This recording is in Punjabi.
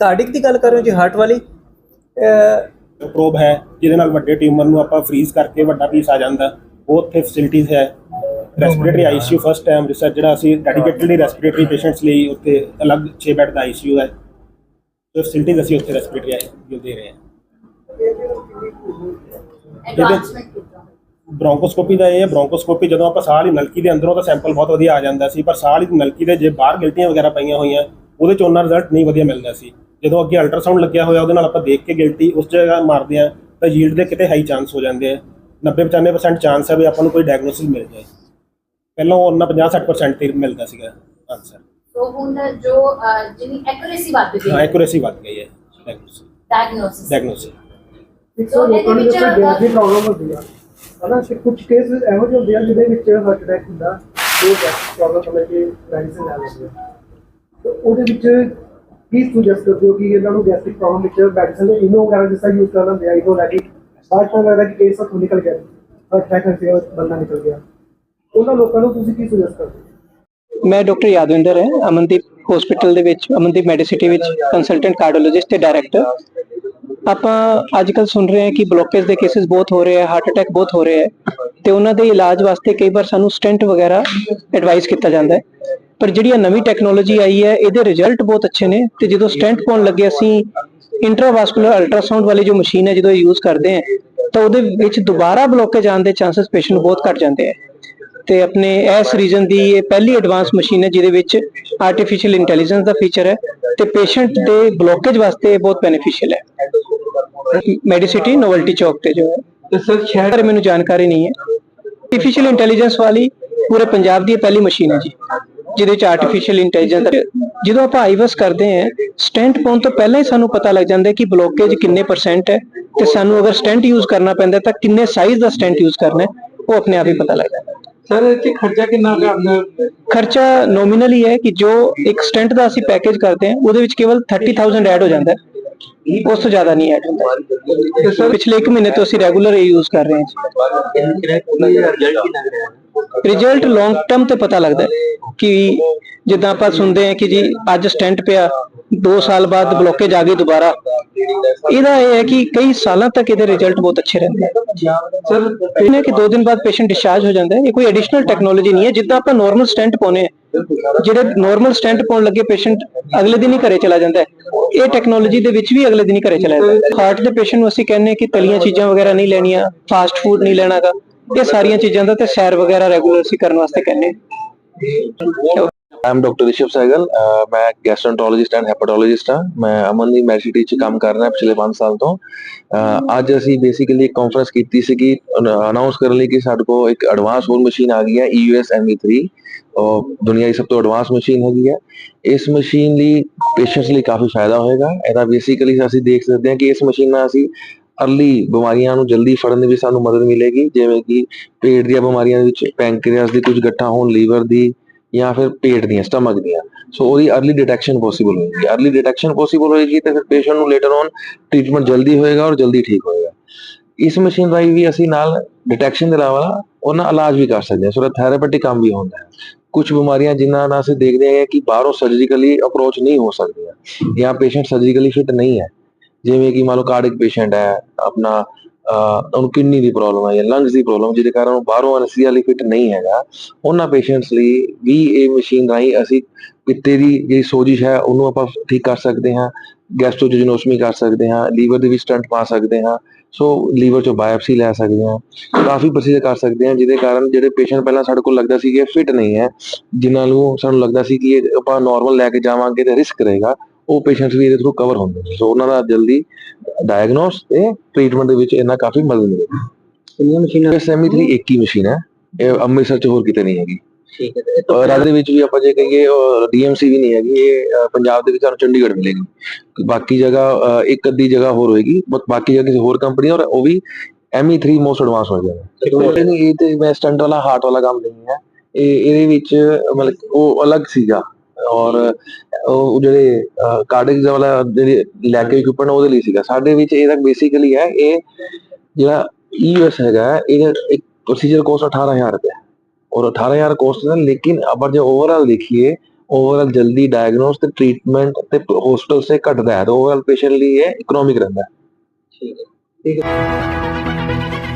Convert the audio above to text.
ਕਾਰਡਿਕ ਦੀ ਗੱਲ ਕਰ ਰਹੇ ਹੋ ਜੀ ਹਾਰਟ ਵਾਲੀ? ਪ੍ਰੋਬ ਹੈ, ਜਿਹਦੇ ਨਾਲ ਵੱਡੇ ਟਿਊਮਰ ਨੂੰ ਆਪਾਂ ਫ੍ਰੀਜ਼ ਕਰਕੇ ਵੱਡਾ ਪੀਸ ਆ ਜਾਂਦਾ। ਉਹ ਉੱਥੇ ਫੈਸਿਲਿਟੀਜ਼ ਹੈ। Respiratory ICU first time research ਜਿਹੜਾ ਅਸੀਂ ਡੈਡੀਕੇਟਡਲੀ ਰੈਸਪੀਰੇਟਰੀ ਪੇਸ਼ੈਂਟਸ ਲਈ ਉੱਥੇ ਅਲੱਗ 6 ਬੈੱਡ ਦਾ ਆਈਸੀਯੂ ਹੈ। ਤੇ ਫੈਸਿਲਿਟੀਜ਼ ਅਸੀਂ ਉੱਥੇ ਰੈਸਪੀਰੇਟਰੀ ਆਈਸੀਯੂ ਦੇ ਰਹੇ ਹਾਂ। ਐਡਵਾਂਸਮੈਂਟ ਦਾ ਇਹ ਹੈ ਬ੍ਰੋਂਕੋਸਕੋਪੀ ਜਦੋਂ ਆਪਾਂ ਸਾਹ ਲਈ ਨਲਕੀ ਦੇ ਅੰਦਰੋਂ ਤਾਂ ਸੈਂਪਲ ਬਹੁਤ ਵਧੀਆ ਆ ਜਾਂਦਾ ਸੀ, ਪਰ ਸਾਹ ਦੀ ਨਲਕੀ ਦੇ ਜੇ ਬਾਹਰ ਗਿਲਟੀਆਂ ਵਗੈਰਾ ਪਈਆਂ ਹੋਈਆਂ, ਉਹਦੇ ਚ ਉਹਨਾਂ ਰਿਜ਼ਲਟ ਨਹੀਂ ਵਧੀਆ ਮਿਲਦਾ ਸੀ। ਜਦੋਂ ਅੱਗੇ ਅਲਟਰਾਸਾਊਂਡ ਲੱਗਿਆ ਹੋਇਆ ਉਹਦੇ ਨਾਲ ਆਪਾਂ ਦੇਖ ਕੇ ਗਿਲਟੀ ਉਸ ਜਗ੍ਹਾ ਮਾਰਦੇ ਆ ਤਾਂ ਯੀਲਡ ਦੇ ਕਿਤੇ ਹਾਈ ਚਾਂਸ ਹੋ ਜਾਂਦੇ ਆ। 90 95% ਚਾਂਸ ਹੈ ਵੀ ਆਪਾਂ ਨੂੰ ਕੋਈ ਡਾਇਗਨੋਸਿਸ ਮਿਲ ਜਾਏ। ਪਹਿਲਾਂ ਉਹ ਉਹਨਾਂ 50 60% ਤੇ ਮਿਲਦਾ ਸੀਗਾ ਆਨਸਰ ਸੋ ਹੁਣ ਜੋ ਜਿਹਦੀ ਐਕੂਰੇਸੀ ਵੱਧ ਗਈ ਹਾਂ ਐਕੂਰੇਸੀ ਵੱਧ ਗਈ ਹੈ ਡਾਇਗਨੋਸਿਸ ਡਾਇਗਨੋਸਿਸ ਡਾਇਗਨੋਸਿਸ ਸੌ ਲੋਕਾਂ ਨੂੰ ਜਿਹੜਾ ਗੈਸ ਦੀ ਪ੍ਰੋਬਲਮ ਹੁੰਦੀ ਆ। ਹਨਾ ਕਿ ਕੁਝ ਕੇਸ ਇਹੋ ਜਿਹੇ ਹੁੰਦੇ ਆ ਜਿਹਦੇ ਵਿੱਚ ਹਾਰਟ ਅਟੈਕ ਹੁੰਦਾ ਉਹ ਪ੍ਰੋਬਲਮ ਸਮਝ ਕੇ ਮੈਡੀਸਿਨ ਲੈ ਲੈਂਦੇ ਆ। ਤੇ ਉਹਦੇ ਵਿੱਚ ਕੀ ਸੁਜੈਸਟ ਕਰਦੇ ਹੋ ਕਿ ਇਹਨਾਂ ਨੂੰ ਗੈਸਟ੍ਰਿਕ ਪ੍ਰੋਬਲਮ ਵਿੱਚ ਮੈਡੀਸਿਨ ਇਨੋ ਵਗੈਰਾ ਜਿਸ ਯੂਜ਼ ਕਰ ਲੈਂਦੇ ਇਨੋ ਲੈ ਬਾਅਦ ਚ ਲੱਗਦਾ ਕਿ ਕੇਸ ਤੋਂ ਨਿਕਲ ਗਿਆ। ਹਾਰਟ ਅਟੈਕ ਕਰਕੇ ਉਹ ਬੰਦਾ ਨਿਕਲ ਗਿਆ। ਉਹਨਾਂ ਲੋਕਾਂ ਨੂੰ ਤੁਸੀਂ ਕੀ ਸੁਜੈਸਟ ਕਰਦੇ ਮੈਂ ਡਾਕਟਰ ਯਾਦਵਿੰਦਰ ਹੈ, ਅਮਨਦੀਪ ਹਸਪੀਟਲ ਦੇ ਵਿੱਚ, ਅਮਨਦੀਪ ਮੈਡੀਸਿਟੀ ਵਿੱਚ ਕੰਸਲਟੈਂਟ ਕਾਰਡੀਓਲੋਜਿਸਟ ਤੇ ਡਾਇਰੈਕਟਰ ਆਪਾਂ ਅੱਜ ਕੱਲ ਸੁਣ ਰਹੇ ਹਾਂ ਕਿ ਬਲੋਕੇਜ ਦੇ ਕੇसेस ਬਹੁਤ ਹੋ ਰਹੇ ਹੈ ਹਾਰਟ ਅਟੈਕ ਬਹੁਤ ਹੋ ਰਹੇ ਹੈ ਤੇ ਉਹਨਾਂ ਦੇ ਇਲਾਜ ਵਾਸਤੇ ਕਈ ਵਾਰ ਸਾਨੂੰ ਸਟੈਂਟ ਵਗੈਰਾ ਐਡਵਾਈਸ ਕੀਤਾ ਜਾਂਦਾ ਹੈ। ਪਰ ਜਿਹੜੀ ਇਹ ਨਵੀਂ ਟੈਕਨੋਲੋਜੀ ਆਈ ਹੈ ਇਹਦੇ ਰਿਜ਼ਲਟ ਬਹੁਤ ਅੱਛੇ ਨੇ ਤੇ ਜਦੋਂ ਸਟੈਂਟ ਪਾਉਣ ਲੱਗੇ ਅਸੀਂ ਇੰਟਰਾਵਾਸਕੂਲਰ ਅਲਟਰਾਸਾਊਂਡ ਵਾਲੀ ਜੋ ਮਸ਼ੀਨ ਹੈ ਜਦੋਂ ਇਹ ਯੂਜ਼ ਕਰਦੇ ਹਾਂ ਤਾਂ ਉਹਦੇ ਵਿੱਚ ਦੁਬਾਰਾ ਬਲੋਕੇਜ ਆਉਣ ਦੇ ਚਾਂਸਸ ਪੇਸ਼ੈਂਟ ਨੂੰ ਬਹੁਤ ਘਟ ਜਾਂਦੇ ਹੈ। ਤੇ ਆਪਣੇ ਇਸ ਰੀਜਨ ਦੀ ਇਹ ਪਹਿਲੀ ਐਡਵਾਂਸ ਮਸ਼ੀਨ ਹੈ ਜਿਹਦੇ ਵਿੱਚ ਆਰਟੀਫੀਸ਼ੀਅਲ ਇੰਟੈਲੀਜੈਂਸ ਦਾ ਫੀਚਰ ਹੈ ਤੇ ਪੇਸ਼ੈਂਟ ਦੇ ਬਲੋਕੇਜ ਵਾਸਤੇ ਇਹ ਬਹੁਤ ਬੈਨੀਫੀਸ਼ੀਅਲ ਹੈ। ਮੈਡੀਸਿਟੀ ਨੋਵਲਟੀ ਚੌਕ ਤੇ ਜੋ ਹੈ। ਤੇ ਸਰ ਸ਼ਹਿਰ ਮੈਨੂੰ ਜਾਣਕਾਰੀ ਨਹੀਂ ਹੈ। ਆਰਟੀਫੀਸ਼ੀਅਲ ਇੰਟੈਲੀਜੈਂਸ ਵਾਲੀ ਪੂਰੇ ਪੰਜਾਬ ਦੀ ਪਹਿਲੀ ਮਸ਼ੀਨ ਹੈ ਜੀ ਜਿਹਦੇ ਵਿੱਚ ਆਰਟੀਫੀਸ਼ੀਅਲ ਇੰਟੈਲੀਜੈਂਸ ਜਦੋਂ ਆਪਾਂ ਆਈਵਸ ਕਰਦੇ ਹਾਂ ਸਟੈਂਟ ਪਾਉਣ ਤੋਂ ਪਹਿਲਾਂ ਹੀ ਸਾਨੂੰ ਪਤਾ ਲੱਗ ਜਾਂਦਾ ਕਿ ਬਲੋਕੇਜ ਕਿੰਨੇ ਪਰਸੈਂਟ ਹੈ ਤੇ ਸਾਨੂੰ ਅਗਰ ਸਟੈਂਟ ਯੂਜ਼ ਕਰਨਾ ਪੈਂਦਾ ਤਾਂ ਕਿੰਨੇ ਸਾਈਜ਼ ਦਾ ਸਟੈਂਟ ਯੂਜ਼ ਕਰਨਾ ਹੈ ਉਹ ਆਪਣੇ ਆਪ ਹੀ ਪਤਾ ਲੱਗ ਜਾਂਦਾ ਸਰ ਇਹ 'ਚ ਖਰਚਾ ਕਿੰਨਾ ਕੁ ਆਉਂਦਾ ਖਰਚਾ ਨੋਮੀਨਲ ਹੀ ਹੈ ਕਿ ਜੋ ਇੱਕ ਸਟੈਂਟ ਦਾ ਅਸੀਂ ਪੈਕੇਜ ਕਰਦੇ ਹਾਂ ਉਹਦੇ ਵਿੱਚ ਕੇਵਲ 30000 ਐਡ ਹੋ ਜਾਂਦਾ ਹੈ। ਉਸ ਤੋਂ ਜ਼ਿਆਦਾ ਨਹੀਂ ਐਡ ਹੁੰਦਾ ਸਰ ਪਿਛਲੇ 1 ਮਹੀਨੇ ਤੋਂ ਅਸੀਂ ਰੈਗੂਲਰ ਇਹ ਯੂਜ਼ ਕਰ ਰਹੇ ਹਾਂ ਰਿਜ਼ਲਟ ਲੌਂਗ ਟਰਮ ਤੇ ਪਤਾ ਲੱਗਦਾ ਕਿ ਜਿੱਦਾਂ ਆਪਾਂ ਸੁਣਦੇ ਹਾਂ ਕਿ ਜੀ ਅੱਜ ਸਟੈਂਟ ਪਿਆ 2 ਸਾਲ ਬਾਅਦ ਬਲੋਕੇਜ ਆ ਗਈ ਦੁਬਾਰਾ। ਇਹਦਾ ਇਹ ਹੈ ਕਿ ਕਈ ਸਾਲਾਂ ਤੱਕ ਇਹਦੇ ਰਿਜ਼ਲਟ ਬਹੁਤ ਅੱਛੇ ਰਹਿੰਦੇ ਸਰ ਇਹਨੇ ਕਿ 2 ਦਿਨ ਬਾਅਦ ਪੇਸ਼ੈਂਟ ਡਿਸਚਾਰਜ ਹੋ ਜਾਂਦਾ ਹੈ। ਇਹ ਕੋਈ ਐਡੀਸ਼ਨਲ ਟੈਕਨੋਲੋਜੀ ਨਹੀਂ ਹੈ। ਜਿੱਦਾਂ ਆਪਾਂ ਨਾਰਮਲ ਸਟੈਂਟ ਪਾਉਨੇ ਆ ਜਿਹੜੇ ਨਾਰਮਲ ਸਟੈਂਟ ਪਾਉਣ ਲੱਗੇ ਪੇਸ਼ੈਂਟ ਅਗਲੇ ਦਿਨ ਹੀ ਘਰੇ ਚਲਾ ਜਾਂਦਾ ਹੈ। ਇਹ ਟੈਕਨੋਲੋਜੀ ਦੇ ਵਿੱਚ ਵੀ ਅਗਲੇ ਦਿਨ ਹੀ ਘਰੇ ਚਲਾ ਜਾਂਦਾ ਹੈ। ਹਾਰਟ ਦੇ ਪੇਸ਼ੈਂਟ ਨੂੰ ਅਸੀਂ ਕਹਿੰਦੇ ਕਿ ਤਲੀਆਂ ਚੀਜ਼ਾਂ ਵਗੈਰਾ ਨਹੀਂ ਲੈਣੀਆਂ ਫਾਸਟ ਫੂਡ ਨਹੀਂ ਲੈਣਾਗਾ। ਇਹ ਸਾਰੀਆਂ ਚੀਜ਼ਾਂ ਦਾ ਤੇ ਸੈਰ ਵਗੈਰਾ ਰੈਗੂਲਰ ਅਸੀਂ ਕਰਨ ਵਾਸਤੇ ਕਹਿੰਦੇ I am doctor Rishav Sehgal ਮੈਂ ਗੈਸਟ੍ਰੋਐਂਟਰੋਲੋਜਿਸਟ ਐਂਡ ਹੈਪਾਟੋਲੋਜਿਸਟ ਹਾਂ ਮੈਂ ਅਮਨ ਦੀ ਮੈਡੀਸਿਟੀ ਚ ਕੰਮ ਕਰ ਰਿਹਾ ਪਿਛਲੇ 5 ਸਾਲ ਤੋਂ ਅੱਜ ਅਸੀਂ ਬੇਸਿਕਲੀ ਇੱਕ ਕਾਨਫਰੰਸ ਕੀਤੀ ਸੀਗੀ ਕਿ ਅਨਾਉਂਸ ਕਰਨ ਲਈ ਕਿ ਸਾਡੇ ਕੋਲ ਇੱਕ ਐਡਵਾਂਸ ਹੋਰ ਮਸ਼ੀਨ ਆ ਗਈ ਹੈ E EUS MV3 ਉਹ ਦੁਨੀਆ ਦੀ ਸਭ ਤੋਂ ਐਡਵਾਂਸ ਮਸ਼ੀਨ ਹੈਗੀ ਹੈ ਇਸ ਮਸ਼ੀਨ ਲਈ ਪੇਸ਼ੈਂਟਸ ਲਈ ਕਾਫੀ ਫਾਇਦਾ ਹੋਏਗਾ ਇਹਦਾ ਬੇਸਿਕਲੀ ਅਸੀਂ ਦੇਖ ਸਕਦੇ ਹਾਂ ਕਿ ਇਸ ਮਸ਼ੀਨ ਨਾਲ ਅਸੀਂ ਅਰਲੀ ਬਿਮਾਰੀਆਂ ਨੂੰ ਜਲਦੀ ਫੜਨ ਦੇ ਵਿੱਚ ਸਾਨੂੰ ਮਦਦ ਮਿਲੇਗੀ ਜਿਵੇਂ ਕਿ ਪੇਟ ਦੀਆਂ ਬਿਮਾਰੀਆਂ ਦੇ ਵਿੱਚ ਪੈਂਕਰੀਅਸ ਦੀ ਕੁਝ ਗੱਠਾਂ ਹੋਣ ਲੀਵਰ ਦੀ ਜਾਂ ਫਿਰ ਪੇਟ ਦੀਆਂ ਸਟਮਕ ਦੀਆਂ। ਸੋ ਉਹਦੀ ਅਰਲੀ ਡਿਟੈਕਸ਼ਨ ਪੋਸੀਬਲ ਹੋਏਗੀ। ਅਰਲੀ ਡਿਟੈਕਸ਼ਨ ਪੋਸੀਬਲ ਹੋਏਗੀ ਤੇ ਫਿਰ ਪੇਸ਼ੈਂਟ ਨੂੰ ਲੇਟਰ ਔਨ ਟ੍ਰੀਟਮੈਂਟ ਜਲਦੀ ਹੋਏਗਾ ਔਰ ਜਲਦੀ ਠੀਕ ਹੋਏਗਾ। ਇਸ ਮਸ਼ੀਨ ਰਾਹੀਂ ਵੀ ਅਸੀਂ ਨਾਲ ਡਿਟੈਕਸ਼ਨ ਦੇ ਇਲਾਵਾ ਉਹਨਾਂ ਇਲਾਜ ਵੀ ਕਰ ਸਕਦੇ ਹਾਂ। ਸੋ ਥੈਰੇਪੈਟਿਕ ਕੰਮ ਵੀ ਹੁੰਦਾ ਹੈ। ਕੁਝ ਬਿਮਾਰੀਆਂ ਜਿਨ੍ਹਾਂ ਨਾਲ ਅਸੀਂ ਦੇਖਦੇ ਹਾਂ ਕਿ ਬਾਹਰੋਂ ਸਰਜੀਕਲੀ ਅਪਰੋਚ ਨਹੀਂ ਹੋ ਸਕਦੀਆਂ ਜਾਂ ਪੇਸ਼ੈਂਟ ਸਰਜੀਕਲੀ ਫਿਟ ਨਹੀਂ ਹੈ। ਜਿਵੇਂ ਕਿ ਮੰਨ ਲਓ ਕਾਰਡਿਕ ਪੇਸ਼ੈਂਟ ਹੈ, ਆਪਣਾ ਉਹਨੂੰ ਕਿਡਨੀ ਦੀ ਪ੍ਰੋਬਲਮ ਹੈ ਜਾਂ ਲੰਗਸ ਦੀ ਪ੍ਰੋਬਲਮ ਜਿਹਦੇ ਕਾਰਨ ਉਹ ਬਾਹਰੋਂ ਅਨਸਥੀਸੀਆ ਲਈ ਫਿਟ ਨਹੀਂ ਹੈਗਾ। ਉਹਨਾਂ ਪੇਸ਼ੈਂਟਸ ਲਈ ਵੀ ਇਹ ਮਸ਼ੀਨ ਰਾਹੀਂ ਅਸੀਂ ਪਿੱਤੇ ਦੀ ਜਿਹੜੀ ਸੋਜਿਸ਼ ਹੈ, ਉਹਨੂੰ ਆਪਾਂ ਠੀਕ ਕਰ ਸਕਦੇ ਹਾਂ ਗੈਸਟ੍ਰੋਜੀਨੋਸਮੀ ਕਰ ਸਕਦੇ ਹਾਂ ਲੀਵਰ ਦੇ ਵਿੱਚ ਸਟੰਟ ਪਾ ਸਕਦੇ ਹਾਂ ਸੋ ਲੀਵਰ ਚੋਂ ਬਾਇਓਪਸੀ ਲੈ ਸਕਦੇ ਹਾਂ, ਕਾਫੀ ਪ੍ਰੋਸੀਜਰ ਕਰ ਸਕਦੇ ਹਾਂ, ਜਿਹਦੇ ਕਾਰਨ ਜਿਹੜੇ ਪੇਸ਼ੈਂਟ ਪਹਿਲਾਂ ਸਾਡੇ ਕੋਲ ਲੱਗਦਾ ਸੀ ਕਿ ਫਿਟ ਨਹੀਂ ਹੈ, ਜਿਨ੍ਹਾਂ ਨੂੰ ਸਾਨੂੰ ਲੱਗਦਾ ਸੀ ਕਿ ਇਹ ਆਪਾਂ ਨਾਰਮਲ ਲੈ ਕੇ ਜਾਵਾਂਗੇ ਤੇ ਰਿਸਕ ਰਹੇਗਾ ਉਹ ਪੇਸ਼ੈਂਟਸ ਵੀ ਇਹਦੇ ਥਰੂ ਕਵਰ ਹੁੰਦੇ ਨੇ। ਸੋ ਉਹਨਾਂ ਦਾ ਜਲਦੀ ਡਾਇਗਨੋਸ ਤੇ ਟ੍ਰੀਟਮੈਂਟ ਦੇ ਵਿੱਚ ਇਹਨਾਂ ਕਾਫੀ ਮਦਦ ਮਿਲੇਗੀ ਕਿੰਨੀਆਂ ਮਸ਼ੀਨਾਂ? ਐਸਐਮਈ 3 ਇੱਕ ਹੀ ਮਸ਼ੀਨ ਹੈ। ਇਹ ਅੰਮ੍ਰਿਤਸਰ ਚ ਹੋਰ ਕਿਤੇ ਨਹੀਂ ਹੈਗੀ। ਠੀਕ ਹੈ ਅਹ ਰਾਜ ਦੇ ਵਿੱਚ ਵੀ ਆਪਾਂ ਜੇ ਕਹੀਏ ਡੀਐਮਸੀ ਵੀ ਨਹੀਂ ਹੈਗੀ। ਇਹ ਪੰਜਾਬ ਦੇ ਵਿੱਚ ਸਾਨੂੰ ਚੰਡੀਗੜ੍ਹ ਮਿਲੇਗੀ। ਬਾਕੀ ਜਗ੍ਹਾ ਇੱਕ ਅੱਧੀ ਜਗ੍ਹਾ ਹੋਰ ਹੋਏਗੀ। ਬਾਕੀ ਜਗ੍ਹਾ ਕਿਸੇ ਹੋਰ ਕੰਪਨੀ ਔਰ ਉਹ ਵੀ ME3 ਮੋਸਟ ਐਡਵਾਂਸ ਹੋ ਜਾਏਗਾ। ਨਹੀਂ ਇਹ ਤੇ ਮੈਂ ਸਟੰਟ ਵਾਲਾ ਹਾਰਟ ਵਾਲਾ ਕੰਮ ਨਹੀਂ ਹੈ। ਇਹ ਇਹਦੇ ਵਿੱਚ ਮਤਲਬ ਉਹ ਅਲੱਗ ਸੀਗਾ। ਔਰ ਉਹ ਜਿਹੜੇ ਕਾਰਡਿਕ ਵਾਲਾ ਜਿਹੜੀ ਲੈ ਕੇ ਇਕਵਿਪਮੈਂਟ ਉਹਦੇ ਲਈ ਸੀਗਾ। ਸਾਡੇ ਵਿੱਚ ਇਹਦਾ ਬੇਸਿਕਲੀ ਹੈ, ਇਹ ਜਿਹੜਾ ਯੂਐਸ ਹੈਗਾ, ਇਹ ਇੱਕ ਪ੍ਰੋਸੀਜਰ ਕੋਸਟ 18000 ਰੁਪਏ ਔਰ 18000 ਕੋਸਟ ਹੈ ਲੇਕਿਨ ਅਬਰ ਜੇ ਓਵਰਆਲ ਦੇਖੀਏ ਓਵਰਆਲ ਜਲਦੀ ਡਾਇਗਨੋਸ ਤੇ ਟ੍ਰੀਟਮੈਂਟ ਤੇ ਹਸਪੀਟਲ ਸੇ ਘਟਦਾ ਹੈ, ਤਾਂ ਓਵਰਆਲ ਪੇਸ਼ੈਂਟ ਲਈ ਇਹ ਇਕਨੋਮਿਕ ਰਹਿੰਦਾ ਠੀਕ ਹੈ। ਠੀਕ ਹੈ।